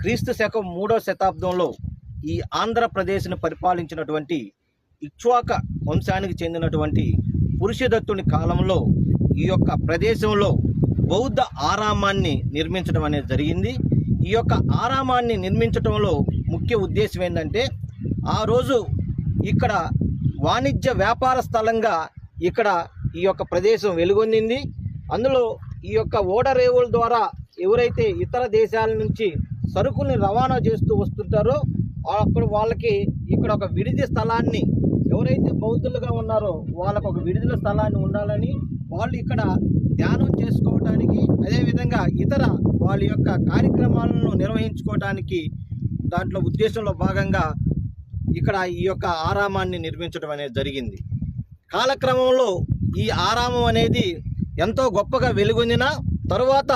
క్రీస్తు శకం మూడో శతాబ్దంలో ఈ ఆంధ్రప్రదేశ్ను పరిపాలించినటువంటి ఇక్ష్వాక వంశానికి చెందినటువంటి పురుషదత్తుని కాలంలో ఈ యొక్క ప్రదేశంలో బౌద్ధ ఆరామాన్ని నిర్మించడం అనేది జరిగింది. ఈ యొక్క ఆరామాన్ని నిర్మించడంలో ముఖ్య ఉద్దేశం ఏంటంటే ఆ రోజు ఇక్కడ వాణిజ్య వ్యాపార స్థలంగా ఇక్కడ ఈ యొక్క ప్రదేశం వెలుగొందింది. అందులో ఈ యొక్క ఓడరేవుల ద్వారా ఎవరైతే ఇతర దేశాల నుంచి సరుకుల్ని రవాణా చేస్తూ వస్తుంటారో అక్కడ వాళ్ళకి ఇక్కడ ఒక విడిది స్థలాన్ని ఎవరైతే బౌద్ధులుగా ఉన్నారో వాళ్ళకు ఒక విడుదల స్థలాన్ని ఉండాలని వాళ్ళు ఇక్కడ ధ్యానం చేసుకోవడానికి అదేవిధంగా ఇతర వాళ్ళ యొక్క కార్యక్రమాలను నిర్వహించుకోవడానికి దాంట్లో ఉద్దేశంలో భాగంగా ఇక్కడ ఈ యొక్క ఆరామాన్ని నిర్మించడం అనేది జరిగింది. కాలక్రమంలో ఈ ఆరామం అనేది ఎంతో గొప్పగా వెలుగొందిన తరువాత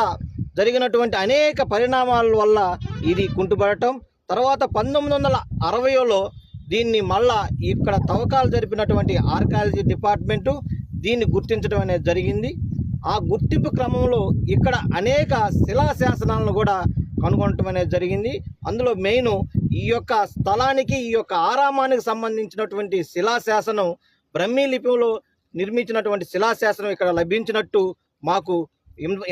జరిగినటువంటి అనేక పరిణామాల వల్ల ఇది కుంటుపడటం. తర్వాత పంతొమ్మిది వందల అరవైలో దీన్ని మళ్ళా ఇక్కడ తవ్వకాలు జరిపినటువంటి ఆర్కాలజీ డిపార్ట్మెంటు దీన్ని గుర్తించడం అనేది జరిగింది. ఆ గుర్తింపు క్రమంలో ఇక్కడ అనేక శిలా శాసనాలను కూడా కనుగొనటం అనేది జరిగింది. అందులో మెయిన్ ఈ యొక్క స్థలానికి ఈ యొక్క ఆరామానికి సంబంధించినటువంటి శిలాశాసనం బ్రహ్మీ లిపిలో నిర్మించినటువంటి శిలాశాసనం ఇక్కడ లభించినట్టు మాకు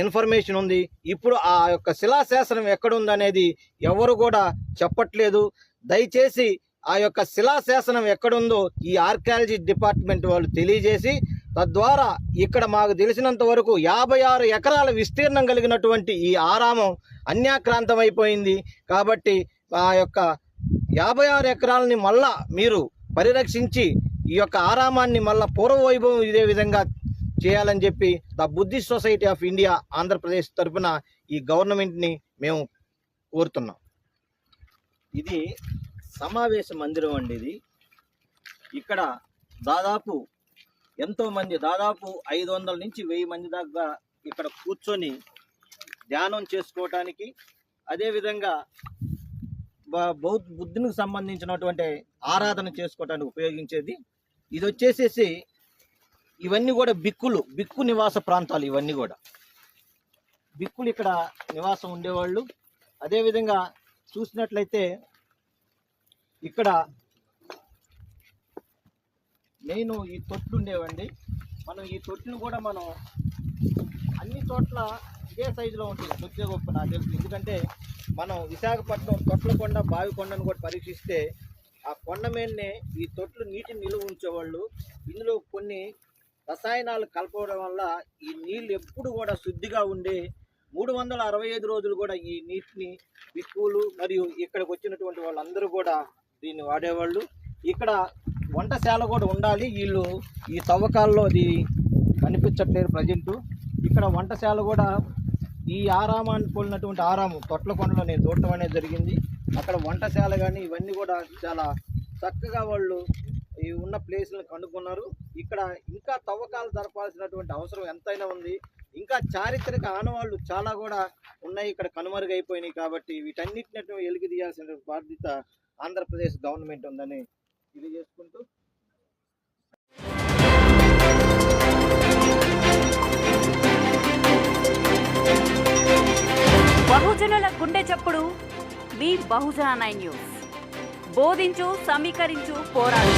ఇన్ఫర్మేషన్ ఉంది. ఇప్పుడు ఆ యొక్క శిలాశాసనం ఎక్కడుందనేది ఎవరు కూడా చెప్పట్లేదు. దయచేసి ఆ యొక్క శిలాశాసనం ఎక్కడుందో ఈ ఆర్కాలజీ డిపార్ట్మెంట్ వాళ్ళు తెలియజేసి తద్వారా ఇక్కడ మాకు తెలిసినంత వరకు యాభై ఆరు ఎకరాల విస్తీర్ణం కలిగినటువంటి ఈ ఆరామం అన్యాక్రాంతం అయిపోయింది కాబట్టి ఆ యొక్క యాభై ఆరు ఎకరాలని మళ్ళా మీరు పరిరక్షించి ఈ యొక్క ఆరామాన్ని మళ్ళా పూర్వ వైభవం ఇదే విధంగా చేయాలని చెప్పి the Buddhist society of India Andhra Pradesh తరఫున ఈ గవర్నమెంట్ని మేము కోరుతున్నాం. ఇది సమావేశ మందిరం అండి ఇది. ఇక్కడ దాదాపు ఎంతోమంది దాదాపు ఐదు వందల నుంచి వెయ్యి మంది దాకా ఇక్కడ కూర్చొని ధ్యానం చేసుకోవటానికి అదేవిధంగా బ- బౌద్ధ బుద్ధునికి సంబంధించినటువంటి ఆరాధన చేసుకోవటానికి ఉపయోగించేది. ఇది వచ్చేసేసి ఇవన్నీ కూడా బిక్కులు బిక్కు నివాస ప్రాంతాలు ఇవన్నీ కూడా. బిక్కులు ఇక్కడ నివాసం ఉండేవాళ్ళు. అదేవిధంగా చూసినట్లయితే ఇక్కడ నేను ఈ తొట్లు ఉండేవండి. మనం ఈ తొట్టును కూడా మనం అన్ని చోట్ల ఇదే సైజులో ఉంటుంది. కొద్దిగా గొప్ప నాకు తెలుసు. ఎందుకంటే మనం విశాఖపట్నం తొట్లకొండ బావికొండను కూడా పరీక్షిస్తే ఆ కొండ మీదనే ఈ తొట్లు నీటిని నిలువ ఉంచేవాళ్ళు. ఇందులో కొన్ని రసాయనాలు కలపడం వల్ల ఈ నీళ్ళు ఎప్పుడు కూడా శుద్ధిగా ఉండే మూడు వందల అరవై ఐదు రోజులు కూడా ఈ నీటిని బిక్కులు మరియు ఇక్కడికి వచ్చినటువంటి వాళ్ళందరూ కూడా దీన్ని వాడేవాళ్ళు. ఇక్కడ వంటశాల కూడా ఉండాలి. వీళ్ళు ఈ తవ్వకాల్లో అది కనిపించట్లేదు ప్రజెంట్. ఇక్కడ వంటశాల కూడా ఈ ఆరామాన్ని పోలినటువంటి ఆరామం తొట్లకొండలో నేను చూడటం అనేది జరిగింది. అక్కడ వంటశాల కానీ ఇవన్నీ కూడా చాలా చక్కగా వాళ్ళు ఉన్న ప్లేస్లను కనుక్కున్నారు. ఇక్కడ ఇంకా తవ్వకాలు జరపాల్సినటువంటి అవసరం ఎంతైనా ఉంది. ఇంకా చారిత్రక ఆనవాళ్ళు చాలా కూడా ఉన్నాయి. ఇక్కడ కనుమరుగైపోయినాయి కాబట్టి వీటన్నిటిని వెలికి తీయాల్సిన బాధ్యత ఆంధ్రప్రదేశ్ గవర్నమెంట్ ఉందని తెలియజేసుకుంటూ బహుజనుల గుండె చప్పుడు మీ బహుజన నైన్ న్యూస్. బోధించు సమీకరించు పోరాడు.